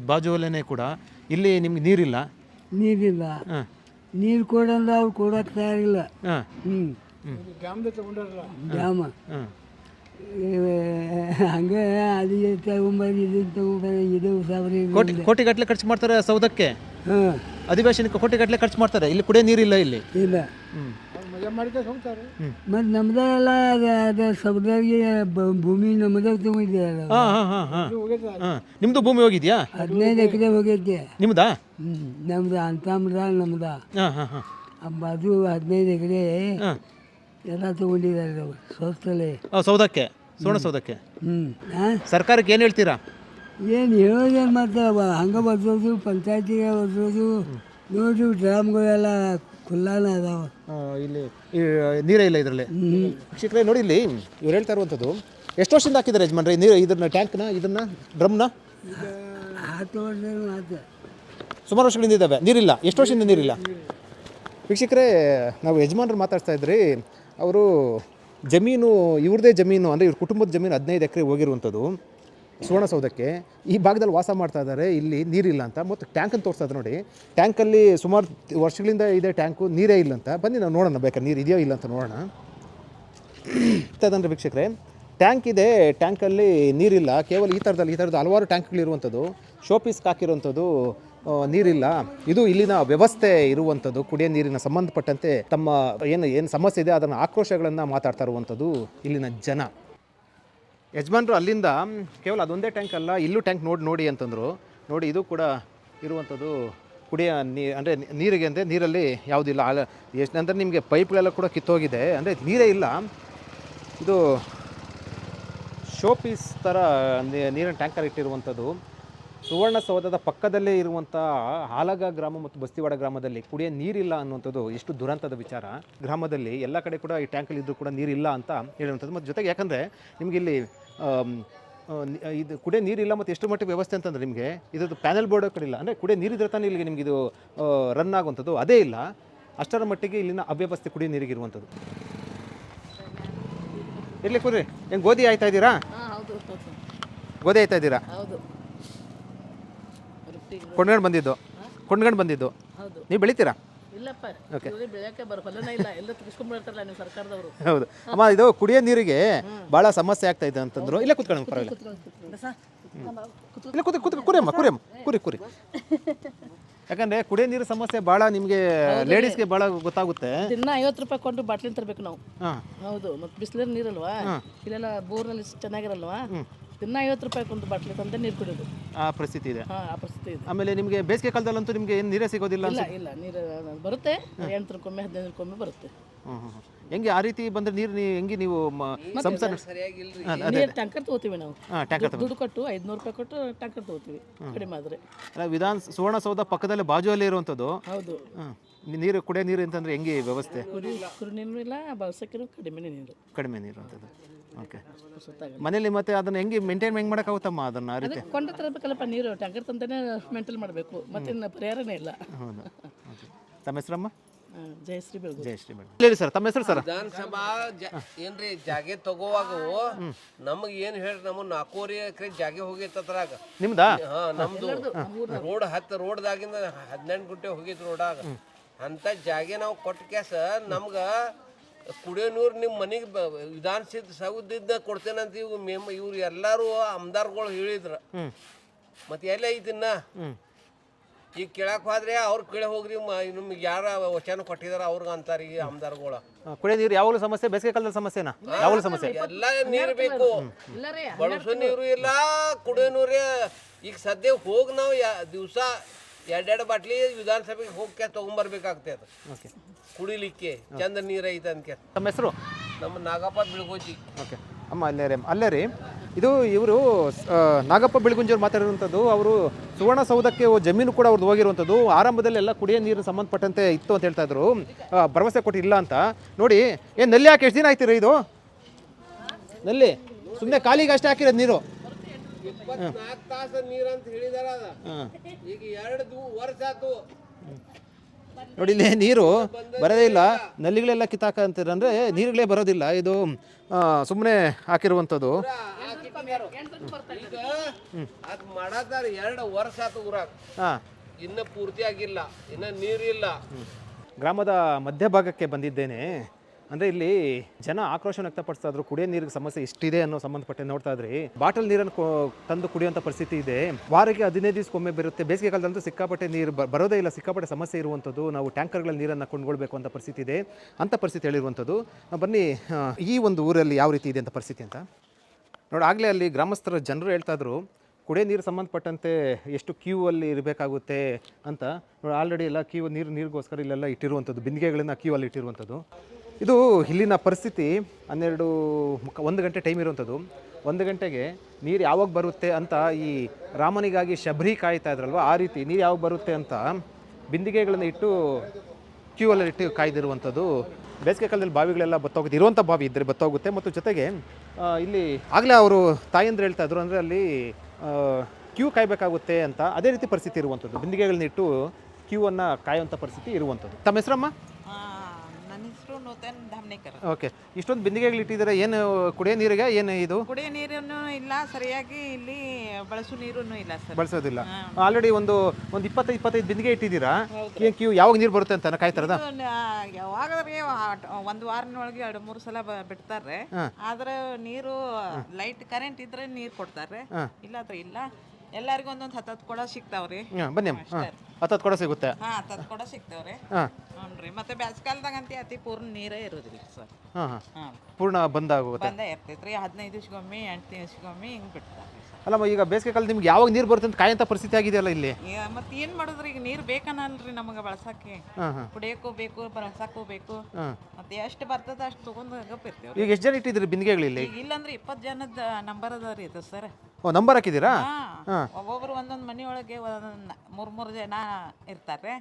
ಬಾಜು ಅಲ್ಲೇ ಕೂಡ. ಇಲ್ಲಿ ನಿಮ್ಗೆ ನೀರಿಲ್ಲ? ನೀರಿಲ್ಲ. ಹಾಂ. ನೀರು ಕೊಡಲ್ಲ ಅವ್ರು ಕೊಡಕ್ಕೆ ತಯಾರಿಲ್ಲ. ಹಾಂ. ಹ್ಞೂ ಡ್ಯಾಮ್ ಹಾಂ. ಹಂಗೆ ಅದು ತಗೊಂಬರಿ ತಗೊಂಬರಿ ಇದು ಸಾವಿರ ಕೋಟಿ ಗಟ್ಟಲೆ ಖರ್ಚು ಮಾಡ್ತಾರೆ ಸೌದಕ್ಕೆ? ಹಾಂ. ಅಧಿವೇಶನಕ್ಕೆ ಕೋಟಿಗಟ್ಟಲೆ ಖರ್ಚು ಮಾಡ್ತಾರೆ ಇಲ್ಲಿ ಕುಡಿಯೋ ನೀರಿಲ್ಲ ಇಲ್ಲಿ? ಇಲ್ಲ. ಮತ್ತು ನಮ್ದು ಅದು ಅದು ಸಬ್ದಾಗಿ ಭೂಮಿ ನಮ್ಮದೇ ತಗೊಂಡಿದೆಯಲ್ಲ ಹಾಂ ಹಾಂ ಹಾಂ ಹಾಂ. ಹಾಂ. ನಿಮ್ಮದು ಭೂಮಿ ಹೋಗಿದ್ಯಾ? ಹದಿನೈದು ಎಕರೆ ಹೋಗೈತೆ ನಿಮ್ಮದಾ ಹ್ಞೂ ನಮ್ದು ಅಂತಾಮ್ರ ನಮ್ದು. ಹಾಂ ಹಾಂ ಹಾಂ. ಅದು ಹದಿನೈದು ಎಕರೆ. ಹಾಂ. ಎಲ್ಲ ತಗೊಂಡಿದ್ದಾರೆ ಸ್ವಸ್ಥಲೇ ಆ ಸೌದಕ್ಕೆ ಸುವರ್ಣ ಸೌದಕ್ಕೆ. ಹ್ಞೂ ಹಾಂ? ಸರ್ಕಾರಕ್ಕೆ ಏನು ಹೇಳ್ತೀರಾ? ಏನು ಹೇಳೋದೇನು ಮತ್ತೆ ಹಂಗೆ ಬರ್ಸೋದು ಪಂಚಾಯತಿಗೆ ಬರ್ಸೋದು ನೋಡ್ರಿ ಡ್ರಾಮ್ಗಳೆಲ್ಲ ಖುಲ್ಲಾನ ಅದಾವ. ಆ, ಇಲ್ಲಿ ಈ, ನೀರೇ ಇಲ್ಲ ಇದರಲ್ಲಿ. ಶಿಕ್ಷಕರೇ ನೋಡಿ ಇಲ್ಲಿ ಇವ್ರು ಹೇಳ್ತಾ ಇರುವಂಥದ್ದು ಎಷ್ಟು ವರ್ಷದಿಂದ ಹಾಕಿದ್ದಾರೆ ಯಜಮಾನ್ರೆ? ನೀರು ಇದನ್ನ ಟ್ಯಾಂಕ್ನ ಇದನ್ನ ಡ್ರಮ್ನ? ಹತ್ತು ವರ್ಷ ಮಾತು ಸುಮಾರು ವರ್ಷಗಳಿಂದ ಇದ್ದಾವೆ. ನೀರಿಲ್ಲ. ಎಷ್ಟು ವರ್ಷದಿಂದ ನೀರಿಲ್ಲ? ವೀಕ್ಷಕರೇ ನಾವು ಯಜಮಾನ್ರು ಮಾತಾಡ್ತಾ ಇದ್ರಿ ಅವರು ಜಮೀನು, ಇವ್ರದೇ ಜಮೀನು, ಅಂದರೆ ಇವ್ರ ಕುಟುಂಬದ ಜಮೀನು ಹದಿನೈದು ಎಕರೆ ಹೋಗಿರುವಂಥದ್ದು ಸುವರ್ಣಸೌಧಕ್ಕೆ. ಈ ಭಾಗದಲ್ಲಿ ವಾಸ ಮಾಡ್ತಾ ಇದ್ದಾರೆ, ಇಲ್ಲಿ ನೀರಿಲ್ಲ ಅಂತ. ಮತ್ತು ಟ್ಯಾಂಕನ್ನು ತೋರಿಸ್ತಾ ಇದ್ದಾರೆ ನೋಡಿ. ಟ್ಯಾಂಕಲ್ಲಿ ಸುಮಾರು ವರ್ಷಗಳಿಂದ ಇದೆ ಟ್ಯಾಂಕು, ನೀರೇ ಇಲ್ಲ ಅಂತ. ಬನ್ನಿ ನಾವು ನೋಡೋಣ, ಬೇಕಾದ್ರೆ ನೀರು ಇದೆಯೋ ಇಲ್ಲ ಅಂತ ನೋಡೋಣ. ಅಂದರೆ ವೀಕ್ಷಕರೇ, ಟ್ಯಾಂಕ್ ಇದೆ, ಟ್ಯಾಂಕಲ್ಲಿ ನೀರಿಲ್ಲ. ಕೇವಲ ಈ ಥರದಲ್ಲಿ, ಈ ಥರದ ಹಲವಾರು ಟ್ಯಾಂಕ್ಗಳಿರುವಂಥದ್ದು ಶೋಪೀಸ್ಗೆ ಹಾಕಿರುವಂಥದ್ದು ನೀರಿಲ್ಲ. ಇದು ಇಲ್ಲಿನ ವ್ಯವಸ್ಥೆ ಇರುವಂಥದ್ದು ಕುಡಿಯ ನೀರಿನ ಸಂಬಂಧಪಟ್ಟಂತೆ ತಮ್ಮ ಏನು ಏನು ಸಮಸ್ಯೆ ಇದೆ, ಅದನ್ನು ಆಕ್ರೋಶಗಳನ್ನು ಮಾತಾಡ್ತಾ ಇರುವಂಥದ್ದು ಇಲ್ಲಿನ ಜನ. ಯಜಮಾನ್ರು ಅಲ್ಲಿಂದ, ಕೇವಲ ಅದೊಂದೇ ಟ್ಯಾಂಕ್ ಅಲ್ಲ, ಇಲ್ಲೂ ಟ್ಯಾಂಕ್ ನೋಡಿ ನೋಡಿ ಅಂತಂದರು. ನೋಡಿ, ಇದು ಕೂಡ ಇರುವಂಥದ್ದು ಕುಡಿಯ ನೀ, ಅಂದರೆ ನೀರಿಗೆ ಅಂದರೆ ನೀರಲ್ಲಿ ಯಾವುದಿಲ್ಲ. ಎಷ್ಟು, ಅಂದರೆ ನಿಮಗೆ ಪೈಪ್ಗಳೆಲ್ಲ ಕೂಡ ಕಿತ್ತೋಗಿದೆ. ಅಂದರೆ ನೀರೇ ಇಲ್ಲ. ಇದು ಶೋ ಪೀಸ್ ಥರ ನೀರಿನ ಟ್ಯಾಂಕರ್ ಇಟ್ಟಿರುವಂಥದ್ದು ಸುವರ್ಣಸೌಧದ ಪಕ್ಕದಲ್ಲೇ ಇರುವಂಥ ಹಾಲಗ ಗ್ರಾಮ ಮತ್ತು ಬಸ್ತಿವಾಡ ಗ್ರಾಮದಲ್ಲಿ ಕುಡಿಯ ನೀರಿಲ್ಲ ಅನ್ನುವಂಥದ್ದು ಎಷ್ಟು ದುರಂತದ ವಿಚಾರ. ಗ್ರಾಮದಲ್ಲಿ ಎಲ್ಲ ಕಡೆ ಕೂಡ ಈ ಟ್ಯಾಂಕಲ್ಲಿ ಇದ್ದರೂ ಕೂಡ ನೀರಿಲ್ಲ ಅಂತ ಹೇಳುವಂಥದ್ದು. ಮತ್ತು ಜೊತೆಗೆ ಯಾಕಂದರೆ ನಿಮಗೆ ಇಲ್ಲಿ ಇದು ಕುಡಿಯೋ ನೀರಿಲ್ಲ ಮತ್ತು ಎಷ್ಟು ಮಟ್ಟಿಗೆ ವ್ಯವಸ್ಥೆ ಅಂತಂದ್ರೆ ನಿಮಗೆ ಇದ್ರದ್ದು ಪ್ಯಾನಲ್ ಬೋರ್ಡ್ ಕಡಿಲ್ಲ ಅಂದರೆ ಕುಡಿಯೋ ನೀರಿದ್ರೆ ತಾನೇ ಇಲ್ಲಿಗೆ ನಿಮಗೆ ಇದು ರನ್ ಆಗುವಂಥದ್ದು. ಅದೇ ಇಲ್ಲ. ಅಷ್ಟರ ಮಟ್ಟಿಗೆ ಇಲ್ಲಿನ ಅವ್ಯವಸ್ಥೆ ಕುಡಿಯೋ ನೀರಿಗಿರುವಂಥದ್ದು ಇರಲಿ ಇರ್ಲಿ ಹೆಂಗೆ ಏನು ಗೋಧಿ ಆಯ್ತಾ ಇದ್ದೀರಾ? ಗೋಧಿ ಆಯ್ತಾ ಇದ್ದೀರಾ? ಹೌದು. ಕೊಂಡ್ಕೊಂಡು ಬಂದಿದ್ದು. ಕೊಂಡ್ಕೊಂಡು ಬಂದಿದ್ದು. ಹೌದು. ನೀವು ಬೆಳಿತೀರಾ? ಇಲ್ಲಪ್ಪ Okay. ಇವ್ರಿಗೆ ಬೆಳೆಯೋಕ್ಕೆ ಬರೋ ಹೊಲನೇ ಇಲ್ಲ. ಎಲ್ಲ ತೆಗಿಸ್ಕೊಂಡ್ಬಿಡ್ತಾರಲ್ಲ ನೀವು ಸರ್ಕಾರದವರು. ಹೌದು. ಅಮ್ಮ ಇದು ಕುಡಿಯೋ ನೀರಿಗೆ ಭಾಳ ಸಮಸ್ಯೆ ಆಗ್ತಾ ಇದೆ ಅಂತಂದ್ರು. ಇಲ್ಲ ಕುತ್ಕೊಳ್ಳಿ ಪರವಾಗಿಲ್ಲ. ಇಲ್ಲ ಕೂತ್ ಕೂತ್ ಕುರಿಯಮ್ಮ ಕುರಿಯಮ್ಮ ಕುರಿ ಕುರಿ ಯಾಕಂದ್ರೆ ಕುಡಿಯೋ ನೀರು ಸಮಸ್ಯೆ ಭಾಳ ನಿಮಗೆ ಲೇಡೀಸ್ಗೆ ಭಾಳ ಗೊತ್ತಾಗುತ್ತೆ. ದಿನ ಐವತ್ತು ರೂಪಾಯಿ ಕೊಟ್ಟು ಬಾಟ್ಲಿನ ತರಬೇಕು ನಾವು. ಹೌದು. ಮತ್ತೆ ಬಿಸಿಲಿನ ನೀರಲ್ವಾ? ಇಲ್ಲೆಲ್ಲ ಬೋರ್ನಲ್ಲಿ ಚೆನ್ನಾಗಿರಲ್ವಾ? ದಿನ ಐವತ್ತು ರೂಪಾಯಿ ಒಂದು ಬಾಟ್ಲಿ ತಂದೆ ನೀರು ಕುಡಿಯೋದು. ಆ ಪರಿಸ್ಥಿತಿ ಇದೆ. ಹಾಂ ಆ ಪರಿಸ್ಥಿತಿ ಇದೆ. ಆಮೇಲೆ ನಿಮಗೆ ಬೇಸಿಗೆ ಕಾಲದಲ್ಲಂತೂ ನಿಮಗೆ ಏನು ನೀರೇ ಸಿಗೋದಿಲ್ಲ ಇಲ್ಲ ಇಲ್ಲ ನೀರು ಬರುತ್ತೆ. ಎಂಟು ದಿನಕ್ಕೊಮ್ಮೆ ಹದಿನೈದು ದಿನಕ್ಕೊಮ್ಮೆ ಬರುತ್ತೆ ಹ್ಞೂ ಹ್ಞೂ ಹೆಂಗೆ ಆ ರೀತಿ ಬಂದ್ರೆ ನೀರು ನೀವು ಹೆಂಗೆ ನೀವು ಮ- ಸಂಸಾರ ನೀರು ಟ್ಯಾಂಕರ್ ತಗೋತೀವಿ ನಾವು. ಹಾಂ ಟ್ಯಾಂಕರ್ ದುಡ್ಡು ಕೊಟ್ಟು ಐದುನೂರು ರೂಪಾಯಿ ಕೊಟ್ಟು ಟ್ಯಾಂಕರ್ ತಗೋತೀವಿ ಕಡಿಮೆ ಆದರೆ. ಅಲ್ಲ, ವಿಧಾನ ಸುವರ್ಣಸೌಧ ಪಕ್ಕದಲ್ಲೇ ಬಾಜುವಲ್ಲಿ ಇರುವಂಥದ್ದು. ಹೌದು. ಹಾಂ ನೀರು ಕುಡಿಯೋ ನೀರು ಅಂತಂದ್ರೆ ಹೆಂಗೆ ಈ ವ್ಯವಸ್ಥೆ? ಕುಡಿ ಕುರಿ ನೀರು ಇಲ್ಲ ಬಳಸೋಕ್ಕೆ ಕಡಿಮೆ ನೀರು ಕಡಿಮೆ ನೀರು ಅಂತದ್ದು. ಓಕೆ ಸುತ್ತಾಗ ಮನೇಲಿ ಮತ್ತೆ ಅದನ್ನ ಹೆಂಗೆ ಮೇಂಟೈನ್ ಹೆಂಗೆ ಮಾಡೋಕ್ಕಾಗುತ್ತಮ್ಮ ಅದನ್ನ ಆ ರೀತಿ? ಕೊಂಡ ತರಬೇಕಲ್ಲಪ್ಪ ನೀರು ಟ್ಯಾಂಕರ್ ತಂದೇನೆ ಮೇಂಟೈನ್ ಮಾಡಬೇಕು. ಮತ್ತಿನ್ನು ಪರಿಹಾರನೇ ಇಲ್ಲ. ಹೌದು. ಓಕೆ ತಮ್ಮ ಹೆಸರಮ್ಮ? ಜಯಶ್ರೀ ಬೆಳಗು ಜಯಶ್ರೀ ಮೇಡಮ್ ಹೇಳಿ ಸರ್ ತಮ್ಮ ಹೆಸರು ಸರ್? ವಿಧಾನಸಭಾ ಜ- ಏನ್ರಿ ಜಾಗೆ ತಗೋವಾಗ ನಮಗ್ ಏನು ಹೇಳ್ರಿ ನಮಗ್ ನಾಲ್ಕೂವರೆ ಎಕರೆ ಜಾಗೆ ಹೋಗೈತೆ ಅದ್ರಾಗ. ನಿಮ್ದಾ? ಹಾ ನಮ್ದು. ರೋಡ್ ಹತ್ತು ರೋಡ್ದಾಗಿಂದ ಹದಿನೆಂಟು ಗುಂಟೆ ಹೋಗೈತಿ ರೋಡಾಗ. ಅಂತ ಜಾಗೆ ನಾವು ಕೊಟ್ಟ ಕ್ಯಾಸ ನಮ್ಗೆ ಕುಡಿಯೋ ನೀರು ನಿಮ್ಮ ಮನೆಗೆ ವಿಧಾನಸಿದ್ಧ ಸೌದಿದ್ದ ಕೊಡ್ತೇನಂತ ಇವ್ ಮೇಮ್ ಇವ್ರು ಎಲ್ಲರೂ ಅಮ್ದಾರ್ಗಳು ಹೇಳಿದ್ರು. ಮತ್ತೆ ಎಲ್ಲ ಐತಿನ್ನ? ಈಗ ಕೇಳಕ್ ಹೋದ್ರೆ ಅವ್ರ ಕೇಳಿ ಹೋಗ್ರಿ ಮ- ನಿಮ್ಗೆ ಯಾರ ವಚನ ಕೊಟ್ಟಿದಾರ ಅವ್ರಿಗೆ ಅಂತಾರೆ ಈ ಆಮದಾರ್ಗಳು ಆ, ಕುಡಿಯೋ ನೀರು ಯಾವಾಗಲೂ ಸಮಸ್ಯೆ? ಬೇಸಿಗೆ ಕಾಲದ ಸಮಸ್ಯೆನಾ? ಯಾವಾಗಲೂ ಸಮಸ್ಯೆ? ಎಲ್ಲ ನೀರು ಬೇಕು. ಬಳಸೋ ನೀರು ಇಲ್ಲ ಕುಡಿಯೋ ನೀರು. ಈಗ ಸದ್ಯ ಹೋಗಿ ನಾವು ದಿವಸ ಎರಡೆರಡು ಬಾಟ್ಲಿ ವಿಧಾನಸಭೆಗೆ ಹೋಗಿ ತಗೊಂಬರ್ಬೇಕಾಗ್ತದೆ ಓಕೆ. ಕುಡಿಲಿಕ್ಕೆ ಚಂದ ನೀರು ಐತೆ ಅಂತ ತಮ್ಮ ಹೆಸರು? ನಮ್ಮ ನಾಗಪ್ಪ ಬಿಳ್ಗೋಜಿ. ಓಕೆ. ಅಮ್ಮ ಅಲ್ಲೇ ರೀ. ಅಲ್ಲೇ ರೀ. ಇದು ಇವರು ನಾಗಪ್ಪ ಬೆಳಗುಂಜಿಯವ್ರು ಮಾತಾಡಿರುವಂಥದ್ದು ಅವರು ಸುವರ್ಣಸೌಧಕ್ಕೆ ಸೌಧಕ್ಕೆ ಜಮೀನು ಕೂಡ ಅವ್ರದ್ದು ಹೋಗಿರುವಂಥದ್ದು ಆರಂಭದಲ್ಲಿ ಎಲ್ಲ ಕುಡಿಯೋ ನೀರು ಸಂಬಂಧಪಟ್ಟಂತೆ ಇತ್ತು ಅಂತ ಹೇಳ್ತಾ ಇದ್ರು. ಭರವಸೆ ಕೊಟ್ಟಿಲ್ಲ ಅಂತ. ನೋಡಿ ಏನು ನಲ್ಲಿ ಹಾಕಿ ಎಷ್ಟು ದಿನ ಆಯ್ತೀರಿ ಇದು? ನಲ್ಲಿ? ಸುಮ್ಮನೆ ಕಾಲಿಗೆ ಅಷ್ಟೇ ಹಾಕಿರೋದು ನೀರು. ಇಪ್ಪತ್ನಾಲ್ಕು ತಾಸು ನೀರು ಅಂತ ಹೇಳಿದಾರ ಅದ. ಹಾಂ. ಈಗ ಎರಡು ವರ್ಷ ಆತು ನೋಡಿ ಇಲ್ಲಿ ನೀರು ಬರೋದೇ ಇಲ್ಲ. ನಲ್ಲಿಗಳೆಲ್ಲ ಕಿತ್ತಾಕ ಅಂತೀರಂದ್ರೆ ನೀರುಗಳೇ ಬರೋದಿಲ್ಲ. ಇದು ಸುಮ್ಮನೆ ಹಾಕಿರುವಂಥದ್ದು. ಈಗ ಅದ್ ಮಾಡತಾರ ಎರಡು ವರ್ಷ ಆತು ಊರಾಗ ಹಾಂ. ಇನ್ನ ಪೂರ್ತಿ ಆಗಿಲ್ಲ. ಇನ್ನ ನೀರಿಲ್ಲ. ಗ್ರಾಮದ ಮಧ್ಯಭಾಗಕ್ಕೆ ಬಂದಿದ್ದೇನೆ. ಅಂದರೆ ಇಲ್ಲಿ ಜನ ಆಕ್ರೋಶ ವ್ಯಕ್ತಪಡಿಸ್ತಾ ಇದ್ರು, ಕುಡಿಯೋ ನೀರಿಗೆ ಸಮಸ್ಯೆ ಇಷ್ಟಿದೆ ಅನ್ನೋ ಸಂಬಂಧಪಟ್ಟೆ ನೋಡ್ತಾ ಇದ್ರಿ. ಬಾಟಲ್ ನೀರನ್ನು ತಂದು ಕುಡಿಯುವಂಥ ಪರಿಸ್ಥಿತಿ ಇದೆ. ವಾರಕ್ಕೆ ಹದಿನೈದು ದಿವಸಕ್ಕೊಮ್ಮೆ ಬರುತ್ತೆ. ಬೇಸಿಗೆ ಕಾಲದಂತೂ ಸಿಕ್ಕಾಪಟ್ಟೆ ನೀರು ಬರೋದೇ ಇಲ್ಲ. ಸಿಕ್ಕಾಪಟ್ಟೆ ಸಮಸ್ಯೆ ಇರುವಂಥದ್ದು ನಾವು ಟ್ಯಾಂಕರ್ಗಳಲ್ಲಿ ನೀರನ್ನು ಕೊಂಡ್ಕೊಳ್ಬೇಕು ಅಂತ ಪರಿಸ್ಥಿತಿ ಇದೆ. ಅಂತ ಪರಿಸ್ಥಿತಿ ಹೇಳಿರುವಂಥದ್ದು ಬನ್ನಿ ಈ ಒಂದು ಊರಲ್ಲಿ ಯಾವ ರೀತಿ ಇದೆ ಅಂತ ಪರಿಸ್ಥಿತಿ ಅಂತ. ನೋಡಿ, ಆಗಲೇ ಅಲ್ಲಿ ಗ್ರಾಮಸ್ಥರ ಜನರು ಹೇಳ್ತಾ ಇದ್ರು, ಕುಡಿಯೋ ನೀರು ಸಂಬಂಧಪಟ್ಟಂತೆ ಎಷ್ಟು ಕ್ಯೂ ಅಲ್ಲಿ ಇರಬೇಕಾಗುತ್ತೆ ಅಂತ. ನೋಡಿ, ಆಲ್ರೆಡಿ ಎಲ್ಲ ಕ್ಯೂ, ನೀರು, ನೀರಿಗೋಸ್ಕರ ಇಲ್ಲೆಲ್ಲ ಇಟ್ಟಿರುವಂಥದ್ದು ಬಿಂದಿಗೆಗಳನ್ನ ಕ್ಯೂ ಅಲ್ಲಿ ಇಟ್ಟಿರುವಂಥದ್ದು ಇದು ಇಲ್ಲಿನ ಪರಿಸ್ಥಿತಿ. ಹನ್ನೆರಡು ಮುಕ್ಕ ಒಂದು ಗಂಟೆ ಟೈಮ್ ಇರುವಂಥದ್ದು ಒಂದು ಗಂಟೆಗೆ ನೀರು ಯಾವಾಗ ಬರುತ್ತೆ ಅಂತ ಈ ರಾಮನಿಗಾಗಿ ಶಬರಿ ಕಾಯ್ತಾ ಇದ್ರಲ್ವ? ಆ ರೀತಿ ನೀರು ಯಾವಾಗ ಬರುತ್ತೆ ಅಂತ ಬಿಂದಿಗೆಗಳನ್ನು ಇಟ್ಟು ಕ್ಯೂ ಅಲ್ಲಿ ಇಟ್ಟು ಕಾಯ್ದಿರುವಂಥದ್ದು ಬೇಸಿಗೆ ಕಾಲದಲ್ಲಿ ಬಾವಿಗಳೆಲ್ಲ ಬತ್ತೋಗುತ್ತೆ. ಇರುವಂಥ ಬಾವಿ ಇದ್ದರೆ ಬತ್ತೋಗುತ್ತೆ. ಮತ್ತು ಜೊತೆಗೆ ಇಲ್ಲಿ ಆಗಲೇ ಅವರು ತಾಯಂದ್ರೆ ಹೇಳ್ತಾ ಇದ್ರು ಅಂದರೆ ಅಲ್ಲಿ ಕ್ಯೂ ಕಾಯಬೇಕಾಗುತ್ತೆ ಅಂತ ಅದೇ ರೀತಿ ಪರಿಸ್ಥಿತಿ ಇರುವಂಥದ್ದು ಬಿಂದಿಗೆಗಳನ್ನ ಇಟ್ಟು ಕ್ಯೂ ಅನ್ನು ಕಾಯುವಂಥ ಪರಿಸ್ಥಿತಿ ಇರುವಂಥದ್ದು ತಮ್ಮ ಹೆಸರಮ್ಮ ಆ, ನನ್ನ ಹೆಸರು ನೂತನ್ ಧಾಮ್ನೇಕರ್ ಓಕೆ. ಇಷ್ಟೊಂದು ಬಿಂದಿಗೆಗಳು ಇಟ್ಟಿದ್ದಾರೆ. ಏನು ಕುಡಿಯೋ ನೀರಿಗೆ ಏನು ಇದು? ಕುಡಿಯೋ ನೀರನ್ನು ಇಲ್ಲ ಸರಿಯಾಗಿ ಇಲ್ಲಿ ಬಳಸೋ ನೀರನ್ನು ಇಲ್ಲ ಸರ್. ಬಳಸೋದಿಲ್ಲ. ಆಲ್ರೆಡಿ ಒಂದು ಒಂದು ಇಪ್ಪತ್ತೈದು ಇಪ್ಪತ್ತೈದು ಬಿಂದಿಗೆ ಇಟ್ಟಿದ್ದೀರಾ? ಏನು ಕ್ಯೂ ಯಾವಾಗ ನೀರು ಬರುತ್ತೆ ಅಂತ ಕಾಯ್ತಾರದ? ಯಾವಾಗಾದ್ರೆ ಒಂದು ವಾರನೊಳಗೆ ಎರಡು ಮೂರು ಸಲ ಬಿಡ್ತಾರೆ. ಆದ್ರೆ ನೀರು ಲೈಟ್ ಕರೆಂಟ್ ಇದ್ರೆ ನೀರು ಕೊಡ್ತಾರೆ. ಇಲ್ಲಾದ್ರೆ ಇಲ್ಲ. ಎಲ್ಲರಿಗೂ ಒಂದೊಂದು ಹತ್ತತ್ತು ಕೂಡ ಸಿಗ್ತಾವ್ರಿ. ಹಾಂ ಬನ್ನಿ ಅಮ್ಮ. ಹಾಂ ಹತ್ತತ್ತು ಕೂಡ ಸಿಗುತ್ತೆ. ಹಾ ಹತ್ತತ್ತು ಕೊಡ ಸಿಗ್ತಾವ್ರಿ. ಹಾಂ. ಹ್ಞೂ ಮತ್ತೆ ಅಂತ ಅತಿ ಪೂರ್ಣ ನೀರೇ ಇರೋದಿಲ್ಲ ಸರ್. ಹಾಂ ಹಾಂ. ಹಾಂ. ಪೂರ್ಣ ಬಂದಾಗುತ್ತೆ ಬಂದೇ ಇರ್ತೈತ್ರಿ ಹದಿನೈದು ದಿವ್ಸಕ್ಕೊಮ್ಮೆ ಎಂಟು ದಿವ್ಸಕ್ಕೊಮ್ಮೆ ಹಿಂಗೆ ಬಿಡ್ತಾರೆ ಅಲ್ಲಮ್ಮ ಈಗ ಬೇಸಿಗೆ ಕಾಲ ನಿಮ್ಗೆ ಯಾವಾಗ ನೀರು ಬರುತ್ತೆ ಅಂತ ಕಾಯಂತ ಪರಿಸ್ಥಿತಿ ಆಗಿದೆಯಲ್ಲ ಇಲ್ಲಿ? ಮತ್ತೆ ಏನು ಮಾಡಿದ್ರಿ ಈಗ ನೀರು ಬೇಕನಲ್ರಿ ನಮಗೆ ಬಳಸಕ್ಕೆ. ಹಾಂ ಹಾಂ. ಕುಡಿಯೋಕ್ಕೂ ಬೇಕು ಬಳಸಕ್ಕೂ ಬೇಕು. ಹಾಂ. ಮತ್ತೆ ಎಷ್ಟು ಬರ್ತದ ಅಷ್ಟು ತೊಗೊಂಡು ಇರ್ತೀವಿ ಈಗ ಎಷ್ಟು ಜನ ಇಟ್ಟಿದ್ರಿ ಬಿಂದಿಗೆಗಳು ಇಲ್ಲಿ ಈಗ ಇಲ್ಲಂದ್ರೆ ಇಪ್ಪತ್ತು ಜನದ ನಂಬರ್ ಅದ ರೀ ಇದು ಸರ್. ಓ ನಂಬರ್ ಹಾಕಿದ್ದೀರಾ? ಹಾ. ಒಬ್ಬೊಬ್ರು ಒಂದೊಂದು ಮನೆಯೊಳಗೆ ಒಂದೊಂದು ಮೂರ್ ಮೂರ್ ಜನ ಇರ್ತಾರೆ.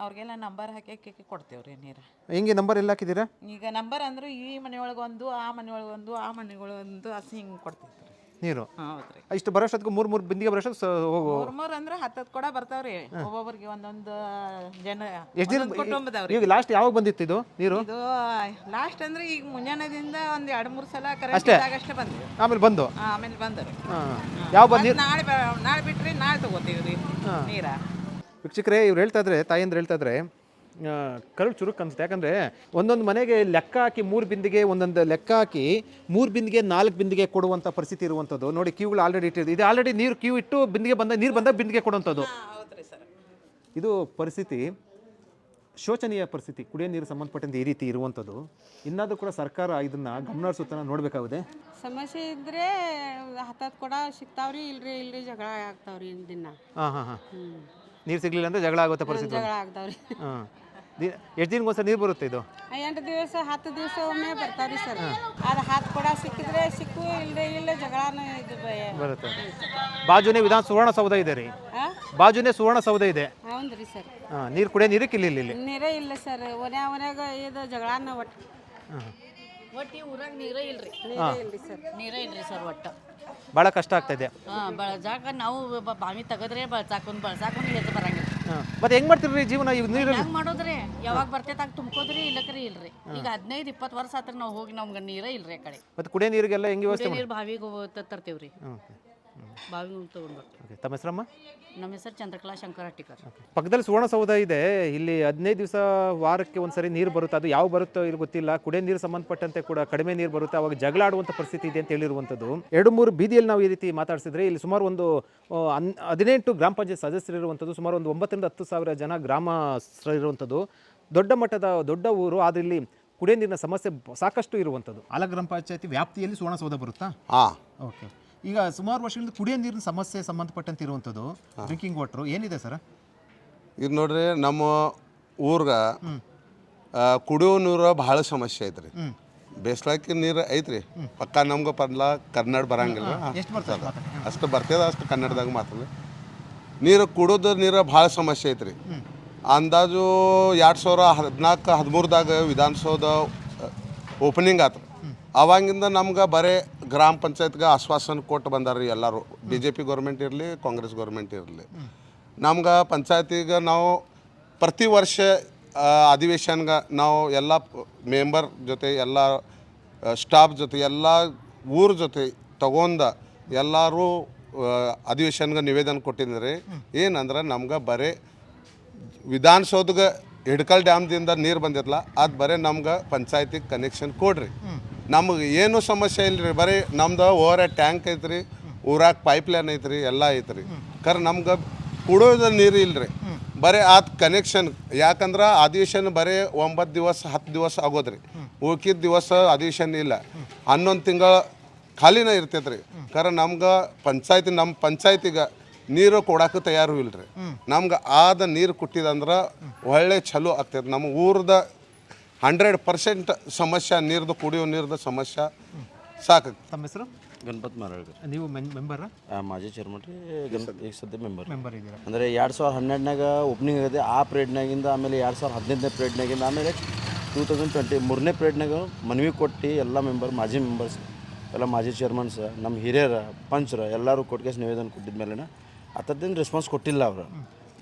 ಅವ್ರಿಗೆಲ್ಲ ನಂಬರ್ ಹಾಕಿ ಹಾಕಿ ಕೊಡ್ತೇವ್ರಿ ನೀರ. ಹೆಂಗೆ ನಂಬರ್ ಎಲ್ಲ ಹಾಕಿದ್ದೀರಾ? ಈಗ ನಂಬರ್ ಅಂದ್ರೆ ಈ ಮನೆಯೊಳಗೆ ಒಂದು ಆ ಮನೆಯೊಳಗೆ ಒಂದು ಆ ಮನೆಯೊಳಗೆ ಒಂದು ಹಸಿ ಹಿಂಗೆ ಕೊಡ್ತೈತ್ರಿ ನೀರು ಹೌದ್ರಿ. ಇಷ್ಟು ಬರೋಷ್ಟೊತ್ತಿಗೆ ಮೂರು ಮೂರು ಬಿಂದಿಗೆ ಬರೋಷ್ಟು ಹೋಗು ಮೂರ್ ಅಂದ್ರೆ ಹತ್ತತ್ತು ಕೂಡ ಬರ್ತಾವ್ರಿ. ಒಬ್ಬೊಬ್ರಿಗೆ ಒಂದೊಂದು ಜನ ಎಷ್ಟು ದಿನ ಕುಟುಂಬದವ್ರಿ. ಈಗ ಲಾಸ್ಟ್ ಯಾವಾಗ ಬಂದಿತ್ತು ಇದು ನೀರು? ಇದು ಲಾಸ್ಟ್ ಅಂದ್ರೆ ಈಗ ಮುಂಜಾನೆದಿಂದ ಒಂದ್ ಎರಡ್ ಮೂರ್ ಸಲ ಕರೆಕ್ಟ್ ಅಷ್ಟೇ? ಬಂದ್ವಿ. ಆಮೇಲೆ ಬಂದು? ಆಮೇಲೆ ಬಂದ್ರಿ. ಯಾವ ಬಂದು ನಾಳೆ ನಾಳೆ ಬಿಟ್ರಿ ನಾಳೆ ತಗೋತೀವಿ ನೀರ. ವೀಕ್ಷಕರೇ ಇವ್ರು ಹೇಳ್ತಾ ಇದ್ರೆ ಅಂದ್ರೆ ಹೇಳ್ತಾ ಇದ್ರೆ ಕರುಳು ಚುರುಕು ಅನಿಸುತ್ತೆ. ಯಾಕಂದರೆ ಒಂದೊಂದು ಮನೆಗೆ ಲೆಕ್ಕ ಹಾಕಿ ಮೂರು ಬಿಂದಿಗೆ ಒಂದೊಂದು ಲೆಕ್ಕ ಹಾಕಿ ಮೂರು ಬಿಂದಿಗೆ ನಾಲ್ಕು ಬಿಂದಿಗೆ ಕೊಡುವಂಥ ಪರಿಸ್ಥಿತಿ ಇರುವಂಥದ್ದು. ನೋಡಿ ಕ್ಯೂಗಳು ಆಲ್ರೆಡಿ ಇಟ್ಟಿದ್ದು ಇದು ಆಲ್ರೆಡಿ ನೀರು ಕ್ಯೂ ಇಟ್ಟು ಬಿಂದಿಗೆ ಬಂದ ನೀರು ಬಂದಾಗ ಬಿಂದಿಗೆ ಕೊಡುವಂಥದ್ದು. ಇದು ಪರಿಸ್ಥಿತಿ ಶೋಚನೀಯ ಪರಿಸ್ಥಿತಿ ಕುಡಿಯೋ ನೀರು ಸಂಬಂಧಪಟ್ಟಂತೆ ಈ ರೀತಿ ಇರುವಂಥದ್ದು. ಇನ್ನಾದರೂ ಕೂಡ ಸರ್ಕಾರ ಇದನ್ನು ಗಮನ ನೋಡಬೇಕಾಗುತ್ತೆ. ನೋಡಬೇಕಾಗಿದೆ ಸಮಸ್ಯೆ ಇದ್ರೆ ಹತ್ತತ್ತು ಕೊಡ ಸಿಗ್ತಾವ್ರಿ ಇಲ್ರಿ ಇಲ್ರಿ ಜಗಳ ಆಗ್ತಾವ್ರಿ ದಿನ. ಹಾಂ ಹಾಂ ಹಾಂ. ನೀರು ಸಿಗಲಿಲ್ಲ ಅಂದರೆ ಜಗಳ ಆಗುತ್ತೆ ಪರಿಸ್ಥಿತಿ ಜಗಳ ಆಗ್ತಾವ್ರಿ. ಹಾಂ. ಎಷ್ಟು ದಿನಕ್ಕೊಂದ್ಸಲ ನೀರು ಬರುತ್ತೆ ಇದು? ಎಂಟು ದಿವಸ ಹತ್ತು ದಿವಸ ಒಮ್ಮೆ ಬರ್ತಾವ್ರಿ ಸರ್. ಅದು ಹತ್ತು ಕೊಡ ಸಿಕ್ಕಿದ್ರೆ ಸಿಕ್ಕು ಇಲ್ಲದೆ ಇಲ್ಲ ಜಗಳ ಇದು ಬ- ಬರುತ್ತೆ. ಬಾಜುನೇ ವಿಧಾನ ಸುವರ್ಣಸೌಧ ಇದೆ ರೀ. ಆ? ಬಾಜುನೇ ಸುವರ್ಣಸೌಧ ಇದೆ. ಹೌದ್ರಿ ಸರ್. ಹಾಂ ನೀರು ಕುಡಿಯೋ ನೀರಕ್ಕೆ ಇಲ್ಲಿ ಇಲ್ಲಿ ಇಲ್ಲಿ? ನೀರೇ ಇಲ್ಲ ಸರ್. ಒನ್ಯಾ ಒನ್ಯಾಗ ಇದು ಜಗಳಾನ ಒಟ್ಟು ಒಟ್ಟು ಈ ಊರಾಗ ನೀರೇ ಇಲ್ರಿ. ನೀರೇ ಇಲ್ರಿ ಸರ್. ನೀರೇ ಇಲ್ರಿ ಸರ್ ಒಟ್ಟು. ಭಾಳ ಕಷ್ಟ ಆಗ್ತಾ ಇದೆ. ಹಾಂ ಬಳಸಾಕ ನಾವು ಬ- ಬಾವಿ ತೆಗದ್ರೆ ಬಳಸಾಕೊಂಡು ಬಳಸಾಕೊಂಡು ಹೆಚ್ಚು ಬರಂಗಿಲ್ಲ. ಹಾಂ ಮತ್ತೆ ಹೆಂಗ್ ಮಾಡ್ತಿರ್ರಿ ಜೀವನ ಈಗ ನೀರು ಹೆಂಗ್ ಮಾಡೋದ್ರಿ. ಯಾವಾಗ ಬರ್ತೈತಾಗ ತುಂಬ್ಕೋದ್ರಿ ಇಲ್ಲಕ್ರಿ ಇಲ್ರಿ. ಈಗ ಹದಿನೈದು ಇಪ್ಪತ್ತು ವರ್ಷ ಆತ್ರ ನಾವು ಹೋಗಿ ನಮ್ಗೆ ನೀರೇ ಇಲ್ರಿ ಆ ಕಡೆ. ಮತ್ತೆ ಕುಡಿಯೋ ನೀರಿಗೆಲ್ಲ ಹೆಂಗೆ ವ್ಯವಸ್ಥೆ ನೀರು ಬಾವಿಗೆ ತರ್ತೀವ್ರಿ. ಬಾವಿಗೆ ಸುವರ್ಣ ಸೌಧ ಬರ್ತೀವಿ ಓಕೆ ತಮ್ಮ ಹೆಸರಮ್ಮ? ನಮ್ಮ ಹೆಸರು ಚಂದ್ರಕಲಾ ಶಂಕರ ಹಟ್ಟಿಕರ್. ಪಕ್ಕದಲ್ಲಿ ಸುವರ್ಣಸೌಧ ಇದೆ. ಇಲ್ಲಿ ಹದಿನೈದು ದಿವಸ ವಾರಕ್ಕೆ ಒಂದ್ಸರಿ ನೀರು ಬರುತ್ತೆ. ಅದು ಯಾವ ಬರುತ್ತೋ ಇಲ್ಲಿ ಗೊತ್ತಿಲ್ಲ. ಕುಡಿಯೋ ನೀರು ಸಂಬಂಧಪಟ್ಟಂತೆ ಕೂಡ ಕಡಿಮೆ ನೀರು ಬರುತ್ತೆ. ಅವಾಗ ಜಗಳ ಆಡುವಂಥ ಪರಿಸ್ಥಿತಿ ಇದೆ ಅಂತ ಹೇಳಿರುವಂಥದ್ದು. ಎರಡು ಮೂರು ಬೀದಿಯಲ್ಲಿ ನಾವು ಈ ರೀತಿ ಮಾತಾಡಿಸಿದ್ರೆ ಇಲ್ಲಿ ಸುಮಾರು ಒಂದು ಆ, ಹನ್- ಹದಿನೆಂಟು ಗ್ರಾಮ ಪಂಚಾಯತ್ ಸದಸ್ಯರಿರುವಂಥದ್ದು ಸುಮಾರು ಒಂದು ಒಂಬತ್ತರಿಂದ ಹತ್ತು ಸಾವಿರ ಜನ ಗ್ರಾಮಸ್ಥರಿರುವಂಥದ್ದು ದೊಡ್ಡ ಮಟ್ಟದ ದೊಡ್ಡ ಊರು ಆದರೆ ಇಲ್ಲಿ ಕುಡಿಯೋ ನೀರಿನ ಸಮಸ್ಯೆ ಬ- ಸಾಕಷ್ಟು ಇರುವಂಥದ್ದು. ಆಲ ಗ್ರಾಮ ಪಂಚಾಯತಿ ವ್ಯಾಪ್ತಿಯಲ್ಲಿ ಸುವರ್ಣಸೌಧ ಬರುತ್ತಾ? ಹಾಂ. ಓಕೆ ಈಗ ಸುಮಾರು ವರ್ಷಗಳಿಂದ ಕುಡಿಯೋ ನೀರಿನ ಸಮಸ್ಯೆ ಸಂಬಂಧಪಟ್ಟಂತ ಇರುವಂಥದ್ದು ಡ್ರಿಂಕಿಂಗ್ ವಾಟ್ರು ಏನಿದೆ ಸರ್? ಈಗ ನೋಡ್ರಿ ನಮ್ಮ ಊರ್ಗ ಆ, ಕುಡಿಯೋ ನೀರು ಭಾಳ ಸಮಸ್ಯೆ ಐತ್ರಿ. ಬೇಸ್ಲಾಕಿ ನೀರು ಐತ್ರಿ. ಪಕ್ಕ ನಮ್ಗೆ ಪರ್ಲ ಕನ್ನಡ ಬರಂಗಿಲ್ಲ ಎಷ್ಟು ಬರ್ತದೆ ಅಷ್ಟು ಬರ್ತದ ಅಷ್ಟು ಕನ್ನಡದಾಗ ಮಾತಾಡ ನೀರು ಕುಡಿಯೋದು ನೀರು ಭಾಳ ಸಮಸ್ಯೆ ಐತ್ರಿ. ಅಂದಾಜು ಎರಡು ಸಾವಿರ ಹದಿನಾಲ್ಕು ಹದಿಮೂರದಾಗ ವಿಧಾನಸೌಧ ಓಪನಿಂಗ್ ಆತು ಅವಾಗಿಂದ ನಮ್ಗೆ ಬರೇ ಗ್ರಾಮ ಪಂಚಾಯತ್ಗೆ ಆಶ್ವಾಸನೆ ಕೊಟ್ಟು ಬಂದಾರ್ರಿ ಎಲ್ಲರೂ. ಬಿ ಜೆ ಪಿ ಗೌರ್ಮೆಂಟ್ ಇರಲಿ, ಕಾಂಗ್ರೆಸ್ ಗೌರ್ಮೆಂಟ್ ಇರಲಿ. ನಮ್ಗೆ ಪಂಚಾಯತಿಗೆ ನಾವು ಪ್ರತಿ ವರ್ಷ ಅಧಿವೇಶನ್ಗೆ ನಾವು ಎಲ್ಲ ಮೆಂಬರ್ ಜೊತೆ, ಎಲ್ಲ ಸ್ಟಾಫ್ ಜೊತೆ, ಎಲ್ಲ ಊರ ಜೊತೆ ತಗೊಂಡ ಎಲ್ಲರೂ ಅಧಿವೇಶನ್ಗೆ ನಿವೇದನೆ ಕೊಟ್ಟಿದ್ದಾರೆ ಏನಂದ್ರೆ ನಮ್ಗೆ ಬರೀ ವಿಧಾನಸೌಧಗೆ ಹಿಡ್ಕಲ್ ಡ್ಯಾಮ್ದಿಂದ ನೀರು ಬಂದಿರಲ್ಲ ಅದು ಬರೀ ನಮ್ಗೆ ಪಂಚಾಯತಿಗೆ ಕನೆಕ್ಷನ್ ಕೊಡ್ರಿ. ನಮಗೆ ಏನು ಸಮಸ್ಯೆ ಇಲ್ಲ ರೀ ಬರೀ ನಮ್ದು ಓವರ್ ಟ್ಯಾಂಕ್ ಐತ್ರಿ, ಊರಾಗ ಪೈಪ್ ಲೈನ್ ಐತ್ರಿ, ಎಲ್ಲ ಐತ್ರಿ. ಕರೆ ನಮ್ಗೆ ಕುಡಿಯೋದ ನೀರು ಇಲ್ರಿ. ಬರೀ ಆತ್ ಕನೆಕ್ಷನ್ ಯಾಕಂದ್ರೆ ಅಧಿವೇಶನ್ ಬರೀ ಒಂಬತ್ತು ದಿವಸ, ಹತ್ತು ದಿವಸ ಆಗೋದ್ರಿ. ಉಳ್ಕಿದ ದಿವಸ ಅಧಿವೇಶನ್ ಇಲ್ಲ. ಹನ್ನೊಂದು ತಿಂಗಳ ಖಾಲಿನ ಇರ್ತೈತ್ರಿ. ಕರೆ ನಮ್ಗೆ ಪಂಚಾಯತಿ ನಮ್ಮ ಪಂಚಾಯತಿಗೆ ನೀರು ಕೊಡಕ್ಕೆ ತಯಾರು ಇಲ್ರಿ. ನಮ್ಗೆ ಆದ ನೀರು ಕೊಟ್ಟಿದಂದ್ರೆ ಒಳ್ಳೆ ಚಲೋ ಆಗ್ತೈತೆ ನಮ್ಮ ಊರದ ಹಂಡ್ರೆಡ್ ಪರ್ಸೆಂಟ್ ಸಮಸ್ಯೆ ನೀರ್ದು ಕುಡಿಯೋ ನೀರ್ದು ಸಮಸ್ಯೆ. ಸಾಕು. ತಮ್ಮ ಹೆಸರು? ಗಣಪತ್ ಮಾರಾಳ್ಗರ್. ನೀವು ಮೆಂಬರ್? ಮಾಜಿ ಚೇರ್ಮನ್ ರೀ ಗಣ ಈಗ ಸದ್ಯ ಮೆಂಬರ್. ಮೆಂಬರ್ ಇದ್ದೀರಾ? ಅಂದರೆ ಎರಡು ಸಾವಿರದ ಹನ್ನೆರಡನಾಗ ಓಪನಿಂಗ್ ಆಗಿದೆ ಆ ಪ್ರೇಡ್ನಾಗಿಂದ ಆಮೇಲೆ ಎರಡು ಸಾವಿರದ ಹದಿನೈದನೇ ಪ್ರೇಡ್ನಾಗಿಂದ ಆಮೇಲೆ ಟೂ ತೌಸಂಡ್ ಟ್ವೆಂಟಿ ಮೂರನೇ ಪ್ರೇಡ್ನಾಗ ಮನವಿ ಕೊಟ್ಟು ಎಲ್ಲ ಮೆಂಬರ್ ಮಾಜಿ ಮೆಂಬರ್ಸ್ ಎಲ್ಲ ಮಾಜಿ ಚೇರ್ಮನ್ಸ್ ನಮ್ಮ ಹಿರಿಯರ ಪಂಚ್ರ ಎಲ್ಲರೂ ಕೊಟ್ಟಿಗೆ ನಿವೇದನ ಕೊಟ್ಟಿದ ಮೇಲೆ ಅತದ್ದೇನು ರೆಸ್ಪಾನ್ಸ್ ಕೊಟ್ಟಿಲ್ಲ ಅವರು.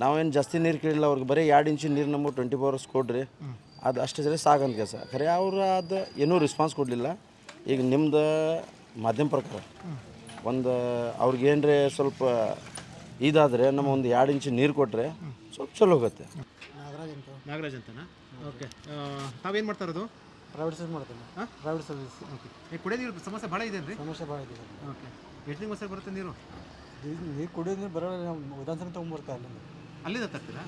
ನಾವೇನು ಜಾಸ್ತಿ ನೀರು ಕೇಳಿಲ್ಲ ಅವ್ರಿಗೆ. ಬರೀ ಎರಡು ಇಂಚಿನ ನೀರು ನಮಗೆ ಟ್ವೆಂಟಿ ಫೋರ್ ಅವರ್ಸ್ ಕೊಡ್ರಿ ಅದು ಅಷ್ಟೇ ಸರಿ ಸಾಕಂತ ಕೆಲಸ. ಖರೆ ಅವ್ರು ಅದು ಏನೂ ರೆಸ್ಪಾನ್ಸ್ ಕೊಡಲಿಲ್ಲ. ಈಗ ನಿಮ್ದು ಮಾಧ್ಯಮ ಪ್ರಕಾರ ಒಂದು ಅವ್ರಿಗೆ ಏನ್ರೆ ಸ್ವಲ್ಪ ಇದಾದರೆ ನಮ್ಮ ಒಂದು ಎರಡು ಇಂಚು ನೀರು ಕೊಟ್ಟರೆ ಸ್ವಲ್ಪ ಚಲೋ ಹೋಗುತ್ತೆ. ನಾಗರಾಜ್ ಅಂತನಾ? ಓಕೆ ತಾವೇನು ಮಾಡ್ತಾ ಇರೋದು? ಪ್ರೈವೇಟ್ ಸರ್ವಿಸ್ ಮಾಡ್ತೇನೆ. ಪ್ರೈವೇಟ್ ಸರ್ವಿಸ್ ಓಕೆ ಈ ಕುಡಿಯೋ ನೀರು ಸಮಸ್ಯೆ ಭಾಳ ಇದೆ ರೀ ಸಮಸ್ಯೆ ಭಾಳ ಇದೆ. ಓಕೆ ಎಷ್ಟು ದಿನ ವರ್ಷ ಬರುತ್ತೆ ನೀರು? ನೀರು ಕುಡಿಯೋದು ನೀರು ಬರೋ ಉದಾಹರಣೆ ವಿಧಾನಸಭೆ ಇಲ್ಲ. ಅಲ್ಲಿಂದ ಅಲ್ಲಿಂದ ತರ್ತೀರಾ?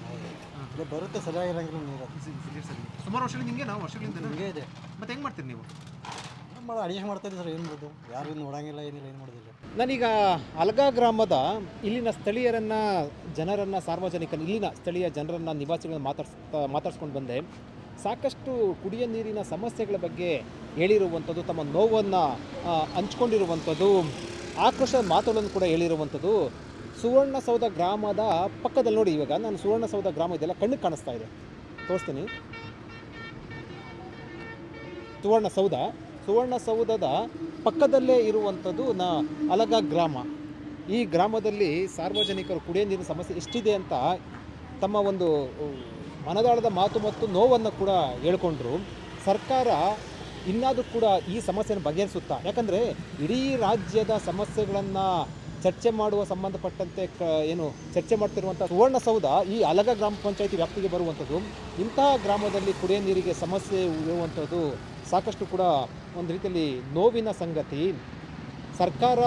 ಇಲ್ಲಿ ಬರುತ್ತೆ ಸರಿಯಾಗಿರಂಗಿಲ್ಲ ನೀರು. ಸುಮಾರು ವರ್ಷಗಳಿಂದ ನಿಮಗೆ ನಾವು ವರ್ಷಗಳಿಂದ ಹಿಂಗೆ ಇದೆ. ಮತ್ತೆ ಹೆಂಗೆ ಮಾಡ್ತೀರಿ ನೀವು? ಮಾಡಿ ಅಡಿಗೆ ಮಾಡ್ತಾ ಇದ್ದೀವಿ ಸರ್ ಏನು ಮಾಡೋದು? ಯಾರು ನೋಡಂಗಿಲ್ಲ ಏನಿಲ್ಲ ಏನು ಮಾಡೋದಿಲ್ಲ ನಾನೀಗ ಅಲ್ಗಾ ಗ್ರಾಮದ ಇಲ್ಲಿನ ಸ್ಥಳೀಯರನ್ನು ಜನರನ್ನ ಸಾರ್ವಜನಿಕ ಇಲ್ಲಿನ ಸ್ಥಳೀಯ ಜನರನ್ನ ನಿವಾಸಿಗಳನ್ನ ಮಾತಾಡ್ಸ್ತಾ ಮಾತಾಡ್ಸ್ಕೊಂಡು ಬಂದೆ. ಸಾಕಷ್ಟು ಕುಡಿಯ ನೀರಿನ ಸಮಸ್ಯೆಗಳ ಬಗ್ಗೆ ಹೇಳಿರುವಂಥದ್ದು ತಮ್ಮ ನೋವನ್ನು ಹಂಚ್ಕೊಂಡಿರುವಂಥದ್ದು ಆಕ್ರೋಶದ ಮಾತುಗಳನ್ನು ಕೂಡ ಹೇಳಿರುವಂಥದ್ದು ಸುವರ್ಣಸೌಧ ಗ್ರಾಮದ ಪಕ್ಕದಲ್ಲಿ ನೋಡಿ ಇವಾಗ. ನಾನು ಸುವರ್ಣಸೌಧ ಗ್ರಾಮ ಇದೆಲ್ಲ ಕಣ್ಣಿಗೆ ಕಾಣಿಸ್ತಾ ಇದೆ. ತೋರಿಸ್ತೀನಿ. ಸುವರ್ಣಸೌಧ. ಸುವರ್ಣಸೌಧದ ಪಕ್ಕದಲ್ಲೇ ಇರುವಂಥದ್ದು ನ ಅಲಗ ಗ್ರಾಮ. ಈ ಗ್ರಾಮದಲ್ಲಿ ಸಾರ್ವಜನಿಕರು ಕುಡಿಯ ನೀರಿನ ಸಮಸ್ಯೆ ಎಷ್ಟಿದೆ ಅಂತ ತಮ್ಮ ಒಂದು ಮನದಾಳದ ಮಾತು ಮತ್ತು ನೋವನ್ನು ಕೂಡ ಹೇಳ್ಕೊಂಡ್ರು. ಸರ್ಕಾರ ಇನ್ನಾದರೂ ಕೂಡ ಈ ಸಮಸ್ಯೆಯನ್ನು ಬಗೆಹರಿಸುತ್ತಾ, ಯಾಕಂದರೆ ಇಡೀ ರಾಜ್ಯದ ಸಮಸ್ಯೆಗಳನ್ನು ಚರ್ಚೆ ಮಾಡುವ ಸಂಬಂಧಪಟ್ಟಂತೆ ಏನು, ಚರ್ಚೆ ಮಾಡ್ತಿರುವಂಥ ಸುವರ್ಣಸೌಧ ಈ ಅಲಗ ಗ್ರಾಮ ಪಂಚಾಯಿತಿ ವ್ಯಾಪ್ತಿಗೆ ಬರುವಂಥದ್ದು. ಇಂತಹ ಗ್ರಾಮದಲ್ಲಿ ಕುಡಿಯೋ ನೀರಿಗೆ ಸಮಸ್ಯೆ ಇರುವಂಥದ್ದು ಸಾಕಷ್ಟು ಕೂಡ ಒಂದು ರೀತಿಯಲ್ಲಿ ನೋವಿನ ಸಂಗತಿ. ಸರ್ಕಾರ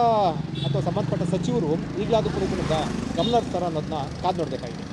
ಅಥವಾ ಸಂಬಂಧಪಟ್ಟ ಸಚಿವರು ಈಗಲಾದ ಕೂಡ ಗಮನ ಹರಿಸ್ತಾರ ಅನ್ನೋದನ್ನ ಕಾದು ನೋಡಬೇಕಾಗಿದೆ.